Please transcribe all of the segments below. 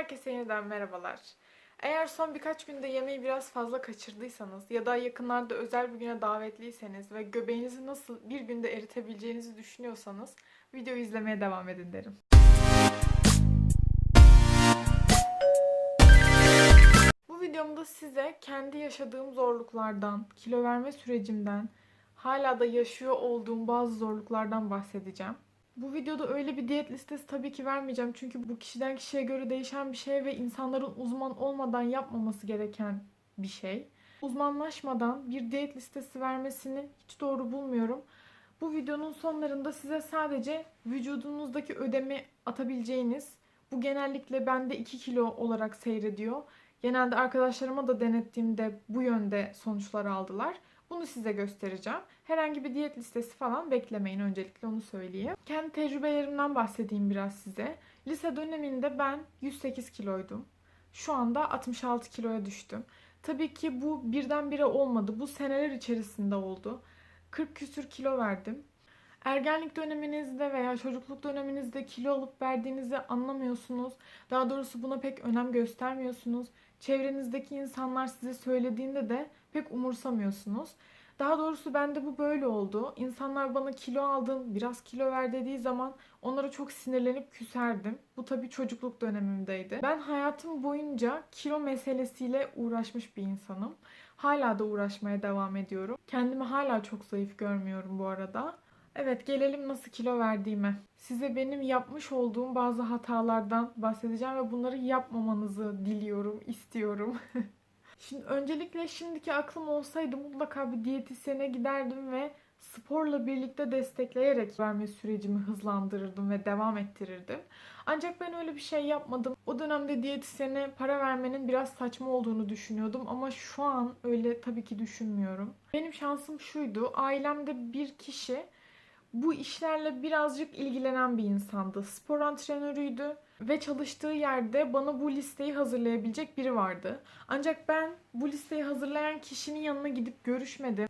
Herkese yeniden merhabalar. Eğer son birkaç günde yemeği biraz fazla kaçırdıysanız ya da yakınlarda özel bir güne davetliyseniz ve göbeğinizi nasıl bir günde eritebileceğinizi düşünüyorsanız videoyu izlemeye devam edin derim. Bu videomda size kendi yaşadığım zorluklardan, kilo verme sürecimden, hala da yaşıyor olduğum bazı zorluklardan bahsedeceğim. Bu videoda öyle bir diyet listesi tabii ki vermeyeceğim. Çünkü bu kişiden kişiye göre değişen bir şey ve insanların uzman olmadan yapmaması gereken bir şey. Uzmanlaşmadan bir diyet listesi vermesini hiç doğru bulmuyorum. Bu videonun sonlarında size sadece vücudunuzdaki ödemi atabileceğiniz, bu genellikle bende 2 kilo olarak seyrediyor. Genelde arkadaşlarıma da denettiğimde bu yönde sonuçlar aldılar. Bunu size göstereceğim. Herhangi bir diyet listesi falan beklemeyin öncelikle onu söyleyeyim. Kendi tecrübelerimden bahsedeyim biraz size. Lise döneminde ben 108 kiloydum. Şu anda 66 kiloya düştüm. Tabii ki bu birdenbire olmadı. Bu seneler içerisinde oldu. 40 küsür kilo verdim. Ergenlik döneminizde veya çocukluk döneminizde kilo alıp verdiğinizi anlamıyorsunuz. Daha doğrusu buna pek önem göstermiyorsunuz. Çevrenizdeki insanlar size söylediğinde de pek umursamıyorsunuz. Daha doğrusu bende bu böyle oldu. İnsanlar bana kilo aldın, biraz kilo ver dediği zaman onlara çok sinirlenip küserdim. Bu tabii çocukluk dönemimdeydi. Ben hayatım boyunca kilo meselesiyle uğraşmış bir insanım. Hala da uğraşmaya devam ediyorum. Kendimi hala çok zayıf görmüyorum bu arada. Evet gelelim nasıl kilo verdiğime. Size benim yapmış olduğum bazı hatalardan bahsedeceğim ve bunları yapmamanızı diliyorum, istiyorum. Şimdi öncelikle şimdiki aklım olsaydı mutlaka bir diyetisyene giderdim ve sporla birlikte destekleyerek verme sürecimi hızlandırırdım ve devam ettirirdim. Ancak ben öyle bir şey yapmadım. O dönemde diyetisyene para vermenin biraz saçma olduğunu düşünüyordum ama şu an öyle tabii ki düşünmüyorum. Benim şansım şuydu. Ailemde bir kişi bu işlerle birazcık ilgilenen bir insandı. Spor antrenörüydü ve çalıştığı yerde bana bu listeyi hazırlayabilecek biri vardı. Ancak ben bu listeyi hazırlayan kişinin yanına gidip görüşmedim.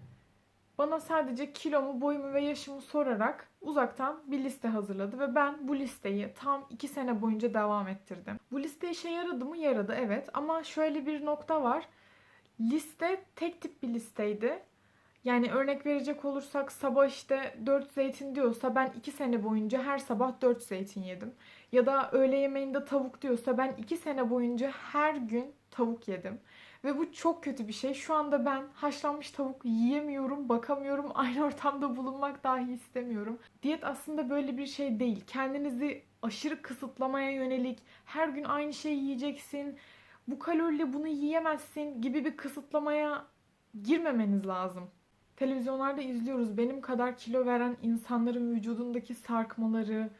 Bana sadece kilomu, boyumu ve yaşımı sorarak uzaktan bir liste hazırladı ve ben bu listeyi tam 2 sene boyunca devam ettirdim. Bu liste işe yaradı mı? Yaradı evet ama şöyle bir nokta var. Liste tek tip bir listeydi. Yani örnek verecek olursak sabah işte 4 zeytin diyorsa ben 2 sene boyunca her sabah 4 zeytin yedim. Ya da öğle yemeğinde tavuk diyorsa ben 2 sene boyunca her gün tavuk yedim. Ve bu çok kötü bir şey. Şu anda ben haşlanmış tavuk yiyemiyorum, bakamıyorum, aynı ortamda bulunmak dahi istemiyorum. Diyet aslında böyle bir şey değil. Kendinizi aşırı kısıtlamaya yönelik, her gün aynı şeyi yiyeceksin, bu kaloriyle bunu yiyemezsin gibi bir kısıtlamaya girmemeniz lazım. Televizyonlarda izliyoruz benim kadar kilo veren insanların vücudundaki sarkmaları,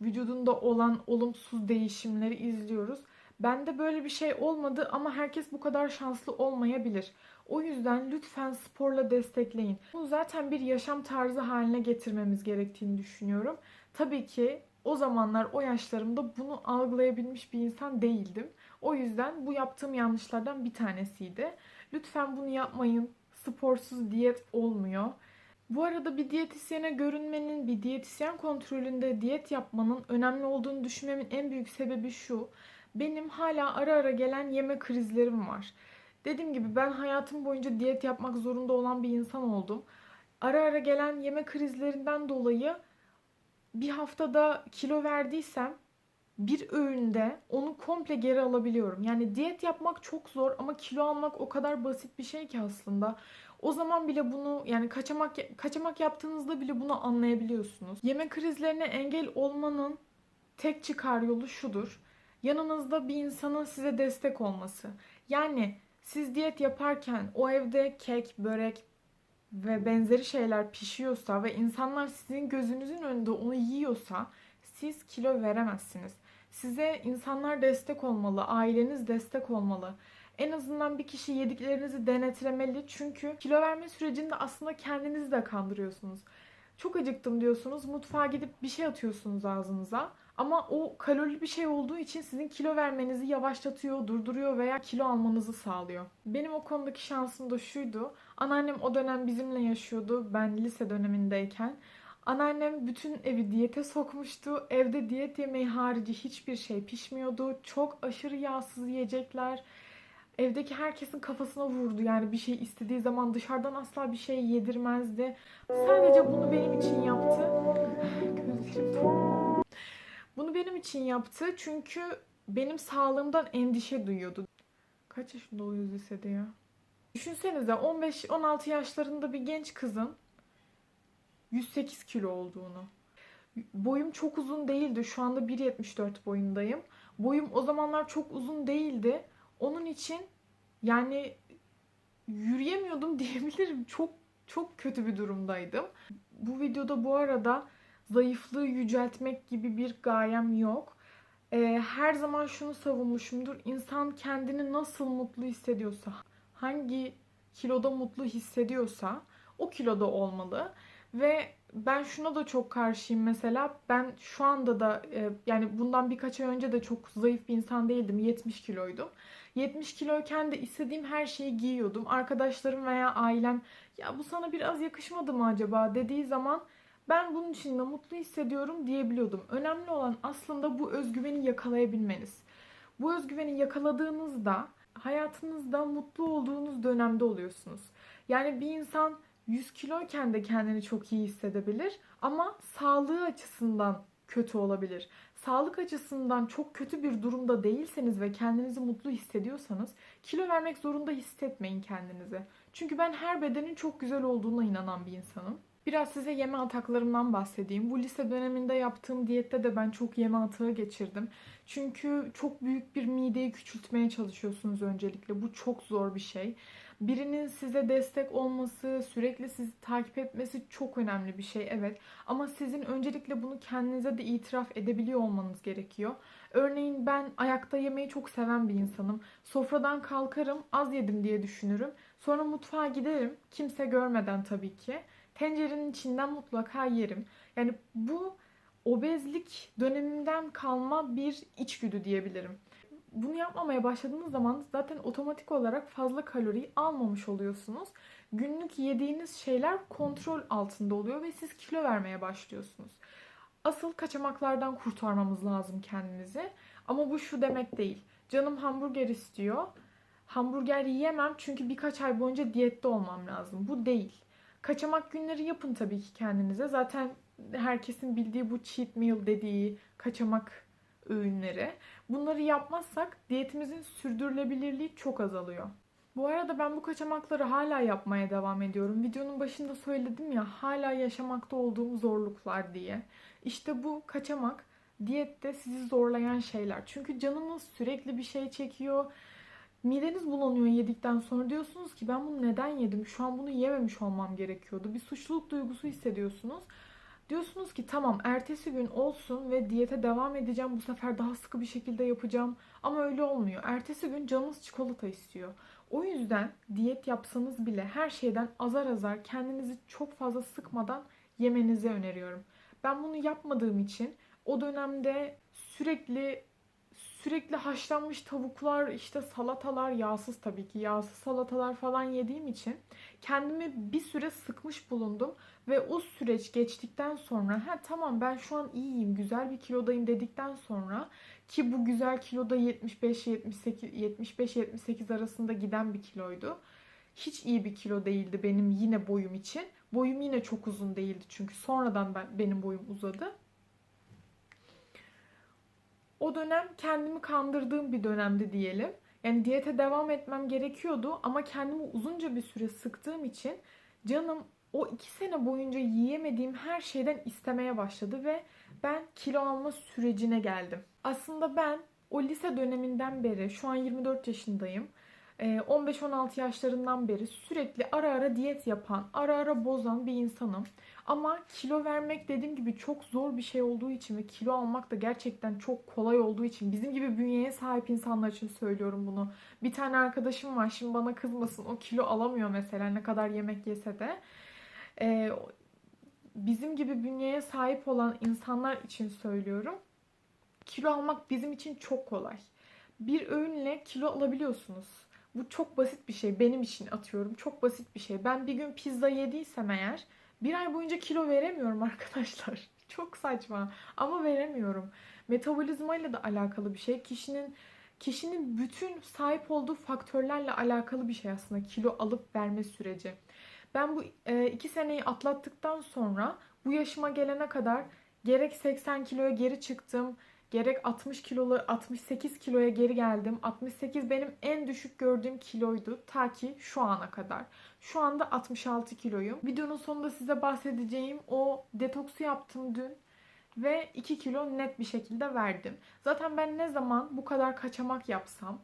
vücudunda olan olumsuz değişimleri izliyoruz. Bende böyle bir şey olmadı ama herkes bu kadar şanslı olmayabilir. O yüzden lütfen sporla destekleyin. Bunu zaten bir yaşam tarzı haline getirmemiz gerektiğini düşünüyorum. Tabii ki o zamanlar o yaşlarımda bunu algılayabilmiş bir insan değildim. O yüzden bu yaptığım yanlışlardan bir tanesiydi. Lütfen bunu yapmayın. Sporsuz diyet olmuyor. Bu arada bir diyetisyene görünmenin, bir diyetisyen kontrolünde diyet yapmanın önemli olduğunu düşünmemin en büyük sebebi şu. Benim hala ara ara gelen yeme krizlerim var. Dediğim gibi ben hayatım boyunca diyet yapmak zorunda olan bir insan oldum. Ara ara gelen yeme krizlerinden dolayı bir haftada kilo verdiysem bir öğünde onu komple geri alabiliyorum. Yani diyet yapmak çok zor ama kilo almak o kadar basit bir şey ki aslında. O zaman bile bunu yani kaçamak kaçamak yaptığınızda bile bunu anlayabiliyorsunuz. Yeme krizlerine engel olmanın tek çıkar yolu şudur. Yanınızda bir insanın size destek olması. Yani siz diyet yaparken o evde kek, börek ve benzeri şeyler pişiyorsa ve insanlar sizin gözünüzün önünde onu yiyorsa siz kilo veremezsiniz. Size insanlar destek olmalı, aileniz destek olmalı. En azından bir kişi yediklerinizi denetlemeli. Çünkü kilo verme sürecinde aslında kendinizi de kandırıyorsunuz. Çok acıktım diyorsunuz, mutfağa gidip bir şey atıyorsunuz ağzınıza. Ama o kalorili bir şey olduğu için sizin kilo vermenizi yavaşlatıyor, durduruyor veya kilo almanızı sağlıyor. Benim o konudaki şansım da şuydu. Anneannem o dönem bizimle yaşıyordu. Ben lise dönemindeyken. Anneannem bütün evi diyete sokmuştu. Evde diyet yemeği harici hiçbir şey pişmiyordu. Çok aşırı yağsız yiyecekler. Evdeki herkesin kafasına vurdu. Yani bir şey istediği zaman dışarıdan asla bir şey yedirmezdi. Sadece bunu benim için yaptı. Bunu benim için yaptı çünkü benim sağlığımdan endişe duyuyordu. Kaç yaşında oluyoruz lisede ya? Düşünsenize 15-16 yaşlarında bir genç kızın 108 kilo olduğunu. Boyum çok uzun değildi. Şu anda 1.74 boyundayım. Boyum o zamanlar çok uzun değildi. Onun için yani yürüyemiyordum diyebilirim. Çok çok kötü bir durumdaydım. Bu videoda bu arada zayıflığı yüceltmek gibi bir gayem yok. Ee, her zaman şunu savunmuşumdur. İnsan kendini nasıl mutlu hissediyorsa, hangi kiloda mutlu hissediyorsa o kiloda olmalı. Ve ben şuna da çok karşıyım mesela. Ben şu anda da e, yani bundan birkaç ay önce de çok zayıf bir insan değildim. 70 kiloydum. 70 kiloyken de istediğim her şeyi giyiyordum. Arkadaşlarım veya ailem ya bu sana biraz yakışmadı mı acaba dediği zaman ben bunun için de mutlu hissediyorum diyebiliyordum. Önemli olan aslında bu özgüveni yakalayabilmeniz. Bu özgüveni yakaladığınızda hayatınızda mutlu olduğunuz dönemde oluyorsunuz. Yani bir insan 100 kiloyken de kendini çok iyi hissedebilir ama sağlığı açısından kötü olabilir. Sağlık açısından çok kötü bir durumda değilseniz ve kendinizi mutlu hissediyorsanız kilo vermek zorunda hissetmeyin kendinizi. Çünkü ben her bedenin çok güzel olduğuna inanan bir insanım. Biraz size yeme ataklarımdan bahsedeyim. Bu lise döneminde yaptığım diyette de ben çok yeme atağı geçirdim. Çünkü çok büyük bir mideyi küçültmeye çalışıyorsunuz öncelikle. Bu çok zor bir şey. Birinin size destek olması, sürekli sizi takip etmesi çok önemli bir şey evet. Ama sizin öncelikle bunu kendinize de itiraf edebiliyor olmanız gerekiyor. Örneğin ben ayakta yemeği çok seven bir insanım. Sofradan kalkarım, az yedim diye düşünürüm. Sonra mutfağa giderim, kimse görmeden tabii ki. Tencerenin içinden mutlaka yerim. Yani bu obezlik dönemimden kalma bir içgüdü diyebilirim bunu yapmamaya başladığınız zaman zaten otomatik olarak fazla kaloriyi almamış oluyorsunuz. Günlük yediğiniz şeyler kontrol altında oluyor ve siz kilo vermeye başlıyorsunuz. Asıl kaçamaklardan kurtarmamız lazım kendimizi. Ama bu şu demek değil. Canım hamburger istiyor. Hamburger yiyemem çünkü birkaç ay boyunca diyette olmam lazım. Bu değil. Kaçamak günleri yapın tabii ki kendinize. Zaten herkesin bildiği bu cheat meal dediği kaçamak öğünleri. Bunları yapmazsak diyetimizin sürdürülebilirliği çok azalıyor. Bu arada ben bu kaçamakları hala yapmaya devam ediyorum. Videonun başında söyledim ya hala yaşamakta olduğum zorluklar diye. İşte bu kaçamak diyette sizi zorlayan şeyler. Çünkü canınız sürekli bir şey çekiyor. Mideniz bulanıyor yedikten sonra diyorsunuz ki ben bunu neden yedim? Şu an bunu yememiş olmam gerekiyordu. Bir suçluluk duygusu hissediyorsunuz. Diyorsunuz ki tamam ertesi gün olsun ve diyete devam edeceğim. Bu sefer daha sıkı bir şekilde yapacağım. Ama öyle olmuyor. Ertesi gün canınız çikolata istiyor. O yüzden diyet yapsanız bile her şeyden azar azar kendinizi çok fazla sıkmadan yemenizi öneriyorum. Ben bunu yapmadığım için o dönemde sürekli sürekli haşlanmış tavuklar, işte salatalar, yağsız tabii ki yağsız salatalar falan yediğim için kendimi bir süre sıkmış bulundum ve o süreç geçtikten sonra ha tamam ben şu an iyiyim, güzel bir kilodayım dedikten sonra ki bu güzel kiloda 75 78 75 78 arasında giden bir kiloydu. Hiç iyi bir kilo değildi benim yine boyum için. Boyum yine çok uzun değildi çünkü sonradan ben benim boyum uzadı. O dönem kendimi kandırdığım bir dönemdi diyelim. Yani diyete devam etmem gerekiyordu ama kendimi uzunca bir süre sıktığım için canım o iki sene boyunca yiyemediğim her şeyden istemeye başladı ve ben kilo alma sürecine geldim. Aslında ben o lise döneminden beri şu an 24 yaşındayım. 15-16 yaşlarından beri sürekli ara ara diyet yapan, ara ara bozan bir insanım. Ama kilo vermek dediğim gibi çok zor bir şey olduğu için ve kilo almak da gerçekten çok kolay olduğu için bizim gibi bünyeye sahip insanlar için söylüyorum bunu. Bir tane arkadaşım var şimdi bana kızmasın o kilo alamıyor mesela ne kadar yemek yese de. Ee, bizim gibi bünyeye sahip olan insanlar için söylüyorum. Kilo almak bizim için çok kolay. Bir öğünle kilo alabiliyorsunuz. Bu çok basit bir şey. Benim için atıyorum. Çok basit bir şey. Ben bir gün pizza yediysem eğer Bir ay boyunca kilo veremiyorum arkadaşlar. Çok saçma ama veremiyorum. Metabolizmayla da alakalı bir şey. Kişinin kişinin bütün sahip olduğu faktörlerle alakalı bir şey aslında kilo alıp verme süreci. Ben bu e, iki seneyi atlattıktan sonra bu yaşıma gelene kadar gerek 80 kiloya geri çıktım, gerek 60 kilolu 68 kiloya geri geldim. 68 benim en düşük gördüğüm kiloydu ta ki şu ana kadar. Şu anda 66 kiloyum. Videonun sonunda size bahsedeceğim o detoksu yaptım dün ve 2 kilo net bir şekilde verdim. Zaten ben ne zaman bu kadar kaçamak yapsam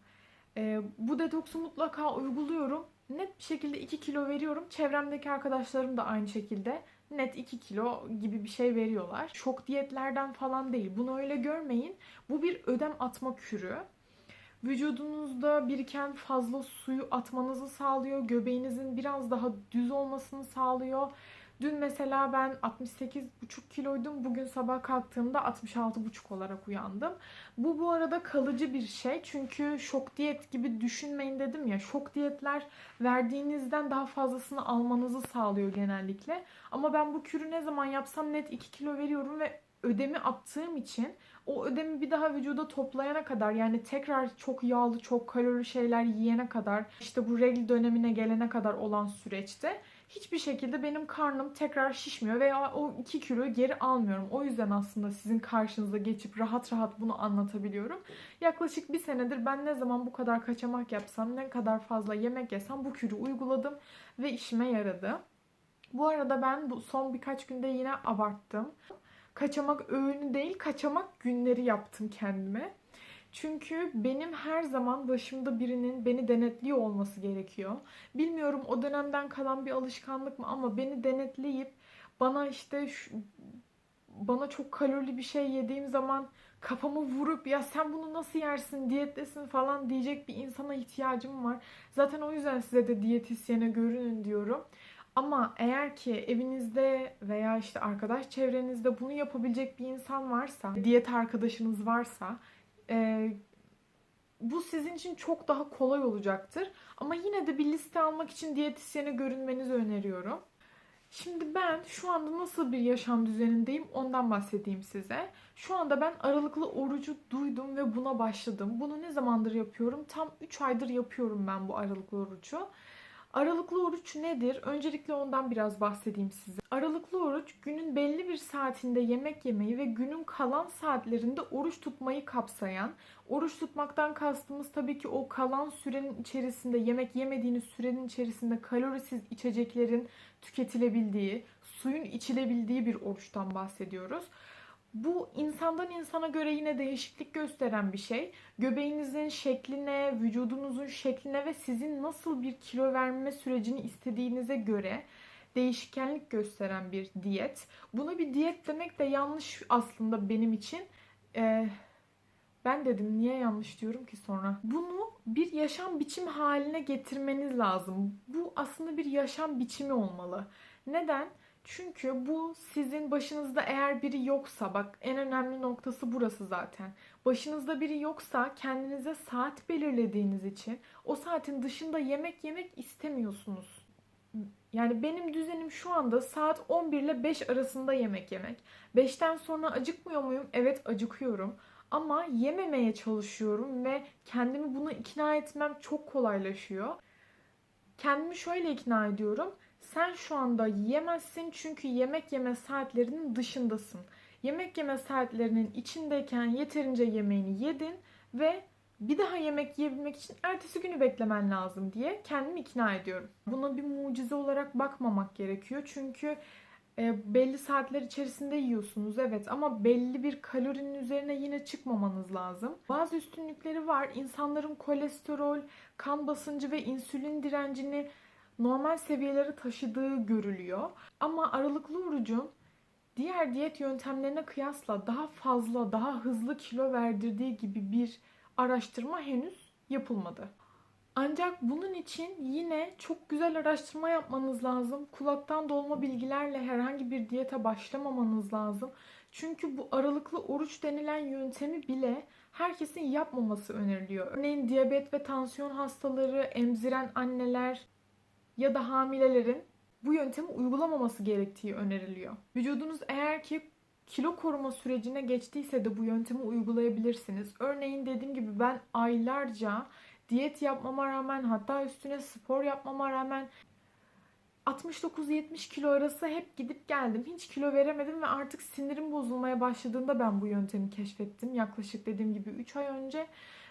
e, bu detoksu mutlaka uyguluyorum. Net bir şekilde 2 kilo veriyorum. Çevremdeki arkadaşlarım da aynı şekilde net 2 kilo gibi bir şey veriyorlar. Şok diyetlerden falan değil. Bunu öyle görmeyin. Bu bir ödem atma kürü. Vücudunuzda biriken fazla suyu atmanızı sağlıyor. Göbeğinizin biraz daha düz olmasını sağlıyor. Dün mesela ben 68,5 kiloydum. Bugün sabah kalktığımda 66,5 olarak uyandım. Bu bu arada kalıcı bir şey. Çünkü şok diyet gibi düşünmeyin dedim ya. Şok diyetler verdiğinizden daha fazlasını almanızı sağlıyor genellikle. Ama ben bu kürü ne zaman yapsam net 2 kilo veriyorum ve ödemi attığım için o ödemi bir daha vücuda toplayana kadar yani tekrar çok yağlı, çok kalori şeyler yiyene kadar işte bu regl dönemine gelene kadar olan süreçte hiçbir şekilde benim karnım tekrar şişmiyor veya o 2 kiloyu geri almıyorum. O yüzden aslında sizin karşınıza geçip rahat rahat bunu anlatabiliyorum. Yaklaşık bir senedir ben ne zaman bu kadar kaçamak yapsam, ne kadar fazla yemek yesem bu kürü uyguladım ve işime yaradı. Bu arada ben bu son birkaç günde yine abarttım. Kaçamak öğünü değil, kaçamak günleri yaptım kendime. Çünkü benim her zaman başımda birinin beni denetliyor olması gerekiyor. Bilmiyorum o dönemden kalan bir alışkanlık mı ama beni denetleyip bana işte şu, bana çok kalorili bir şey yediğim zaman kafamı vurup ya sen bunu nasıl yersin diyettesin falan diyecek bir insana ihtiyacım var. Zaten o yüzden size de diyetisyene görünün diyorum. Ama eğer ki evinizde veya işte arkadaş çevrenizde bunu yapabilecek bir insan varsa, diyet arkadaşınız varsa e, bu sizin için çok daha kolay olacaktır. Ama yine de bir liste almak için diyetisyene görünmenizi öneriyorum. Şimdi ben şu anda nasıl bir yaşam düzenindeyim ondan bahsedeyim size. Şu anda ben aralıklı orucu duydum ve buna başladım. Bunu ne zamandır yapıyorum? Tam 3 aydır yapıyorum ben bu aralıklı orucu. Aralıklı oruç nedir? Öncelikle ondan biraz bahsedeyim size. Aralıklı oruç günün belli bir saatinde yemek yemeyi ve günün kalan saatlerinde oruç tutmayı kapsayan, oruç tutmaktan kastımız tabii ki o kalan sürenin içerisinde yemek yemediğiniz sürenin içerisinde kalorisiz içeceklerin tüketilebildiği, suyun içilebildiği bir oruçtan bahsediyoruz. Bu insandan insana göre yine değişiklik gösteren bir şey. Göbeğinizin şekline, vücudunuzun şekline ve sizin nasıl bir kilo verme sürecini istediğinize göre değişkenlik gösteren bir diyet. Buna bir diyet demek de yanlış aslında benim için. Ee, ben dedim niye yanlış diyorum ki sonra. Bunu bir yaşam biçim haline getirmeniz lazım. Bu aslında bir yaşam biçimi olmalı. Neden? Çünkü bu sizin başınızda eğer biri yoksa bak en önemli noktası burası zaten. Başınızda biri yoksa kendinize saat belirlediğiniz için o saatin dışında yemek yemek istemiyorsunuz. Yani benim düzenim şu anda saat 11 ile 5 arasında yemek yemek. 5'ten sonra acıkmıyor muyum? Evet acıkıyorum. Ama yememeye çalışıyorum ve kendimi buna ikna etmem çok kolaylaşıyor. Kendimi şöyle ikna ediyorum. Sen şu anda yiyemezsin çünkü yemek yeme saatlerinin dışındasın. Yemek yeme saatlerinin içindeyken yeterince yemeğini yedin ve bir daha yemek yiyebilmek için ertesi günü beklemen lazım diye kendimi ikna ediyorum. Buna bir mucize olarak bakmamak gerekiyor. Çünkü e, belli saatler içerisinde yiyorsunuz evet ama belli bir kalorinin üzerine yine çıkmamanız lazım. Bazı üstünlükleri var. İnsanların kolesterol, kan basıncı ve insülin direncini normal seviyelere taşıdığı görülüyor. Ama aralıklı orucun diğer diyet yöntemlerine kıyasla daha fazla, daha hızlı kilo verdirdiği gibi bir araştırma henüz yapılmadı. Ancak bunun için yine çok güzel araştırma yapmanız lazım. Kulaktan dolma bilgilerle herhangi bir diyete başlamamanız lazım. Çünkü bu aralıklı oruç denilen yöntemi bile herkesin yapmaması öneriliyor. Örneğin diyabet ve tansiyon hastaları, emziren anneler ya da hamilelerin bu yöntemi uygulamaması gerektiği öneriliyor. Vücudunuz eğer ki kilo koruma sürecine geçtiyse de bu yöntemi uygulayabilirsiniz. Örneğin dediğim gibi ben aylarca diyet yapmama rağmen hatta üstüne spor yapmama rağmen 69-70 kilo arası hep gidip geldim. Hiç kilo veremedim ve artık sinirim bozulmaya başladığında ben bu yöntemi keşfettim. Yaklaşık dediğim gibi 3 ay önce.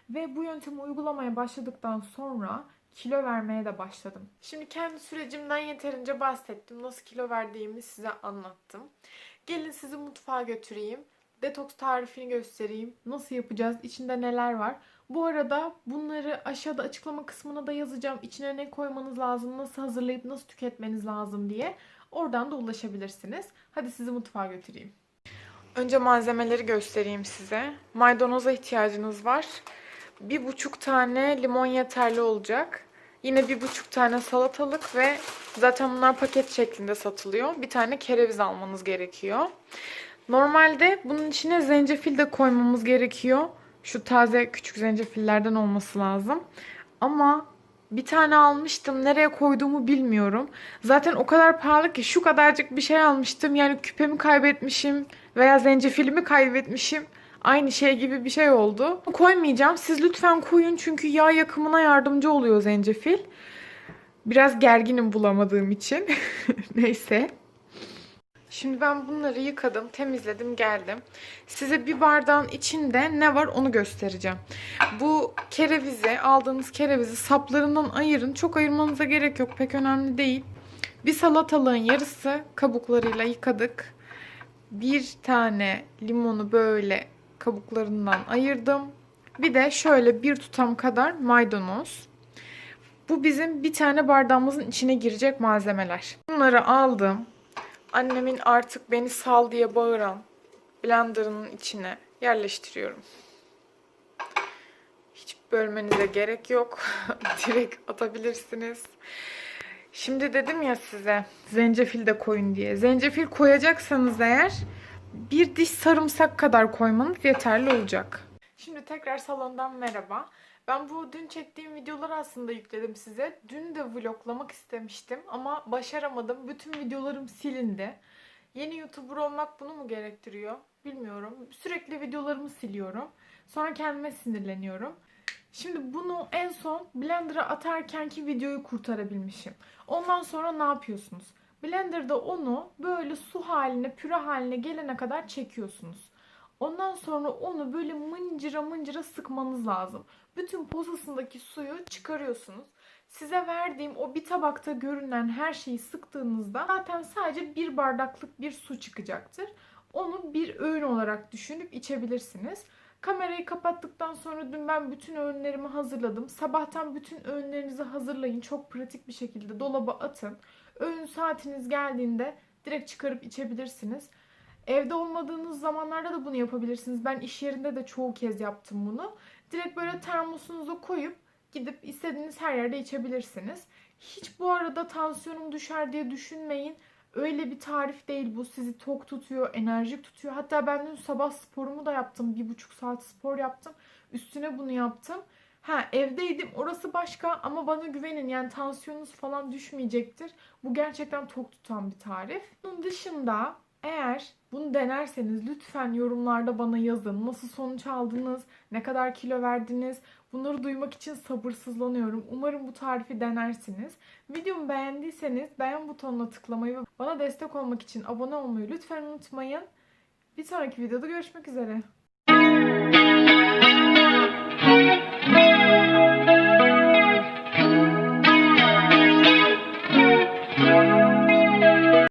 Ve bu yöntemi uygulamaya başladıktan sonra kilo vermeye de başladım. Şimdi kendi sürecimden yeterince bahsettim. Nasıl kilo verdiğimi size anlattım. Gelin sizi mutfağa götüreyim. Detoks tarifini göstereyim. Nasıl yapacağız? İçinde neler var? Bu arada bunları aşağıda açıklama kısmına da yazacağım. İçine ne koymanız lazım, nasıl hazırlayıp nasıl tüketmeniz lazım diye. Oradan da ulaşabilirsiniz. Hadi sizi mutfağa götüreyim. Önce malzemeleri göstereyim size. Maydanoza ihtiyacınız var. Bir buçuk tane limon yeterli olacak. Yine bir buçuk tane salatalık ve zaten bunlar paket şeklinde satılıyor. Bir tane kereviz almanız gerekiyor. Normalde bunun içine zencefil de koymamız gerekiyor. Şu taze küçük zencefillerden olması lazım. Ama bir tane almıştım. Nereye koyduğumu bilmiyorum. Zaten o kadar pahalı ki şu kadarcık bir şey almıştım. Yani küpemi kaybetmişim veya zencefilimi kaybetmişim. Aynı şey gibi bir şey oldu. Koymayacağım. Siz lütfen koyun çünkü yağ yakımına yardımcı oluyor zencefil. Biraz gerginim bulamadığım için. Neyse. Şimdi ben bunları yıkadım, temizledim, geldim. Size bir bardağın içinde ne var onu göstereceğim. Bu kerevizi, aldığınız kerevizi saplarından ayırın. Çok ayırmanıza gerek yok, pek önemli değil. Bir salatalığın yarısı kabuklarıyla yıkadık. Bir tane limonu böyle kabuklarından ayırdım. Bir de şöyle bir tutam kadar maydanoz. Bu bizim bir tane bardağımızın içine girecek malzemeler. Bunları aldım. Annemin artık beni sal diye bağıran blenderının içine yerleştiriyorum. Hiç bölmenize gerek yok. Direkt atabilirsiniz. Şimdi dedim ya size zencefil de koyun diye. Zencefil koyacaksanız eğer bir diş sarımsak kadar koymanız yeterli olacak. Şimdi tekrar salondan merhaba. Ben bu dün çektiğim videoları aslında yükledim size. Dün de vloglamak istemiştim ama başaramadım. Bütün videolarım silindi. Yeni YouTuber olmak bunu mu gerektiriyor? Bilmiyorum. Sürekli videolarımı siliyorum. Sonra kendime sinirleniyorum. Şimdi bunu en son Blender'a atarkenki videoyu kurtarabilmişim. Ondan sonra ne yapıyorsunuz? Blender'da onu böyle su haline, püre haline gelene kadar çekiyorsunuz. Ondan sonra onu böyle mıncıra mıncıra sıkmanız lazım. Bütün posasındaki suyu çıkarıyorsunuz. Size verdiğim o bir tabakta görünen her şeyi sıktığınızda zaten sadece bir bardaklık bir su çıkacaktır. Onu bir öğün olarak düşünüp içebilirsiniz. Kamerayı kapattıktan sonra dün ben bütün öğünlerimi hazırladım. Sabahtan bütün öğünlerinizi hazırlayın. Çok pratik bir şekilde dolaba atın. Öğün saatiniz geldiğinde direkt çıkarıp içebilirsiniz. Evde olmadığınız zamanlarda da bunu yapabilirsiniz. Ben iş yerinde de çoğu kez yaptım bunu. Direkt böyle termosunuza koyup gidip istediğiniz her yerde içebilirsiniz. Hiç bu arada tansiyonum düşer diye düşünmeyin. Öyle bir tarif değil bu. Sizi tok tutuyor, enerjik tutuyor. Hatta ben dün sabah sporumu da yaptım. Bir buçuk saat spor yaptım. Üstüne bunu yaptım. Ha evdeydim orası başka ama bana güvenin yani tansiyonunuz falan düşmeyecektir. Bu gerçekten tok tutan bir tarif. Bunun dışında eğer bunu denerseniz lütfen yorumlarda bana yazın. Nasıl sonuç aldınız? Ne kadar kilo verdiniz? Bunları duymak için sabırsızlanıyorum. Umarım bu tarifi denersiniz. Videomu beğendiyseniz beğen butonuna tıklamayı ve bana destek olmak için abone olmayı lütfen unutmayın. Bir sonraki videoda görüşmek üzere.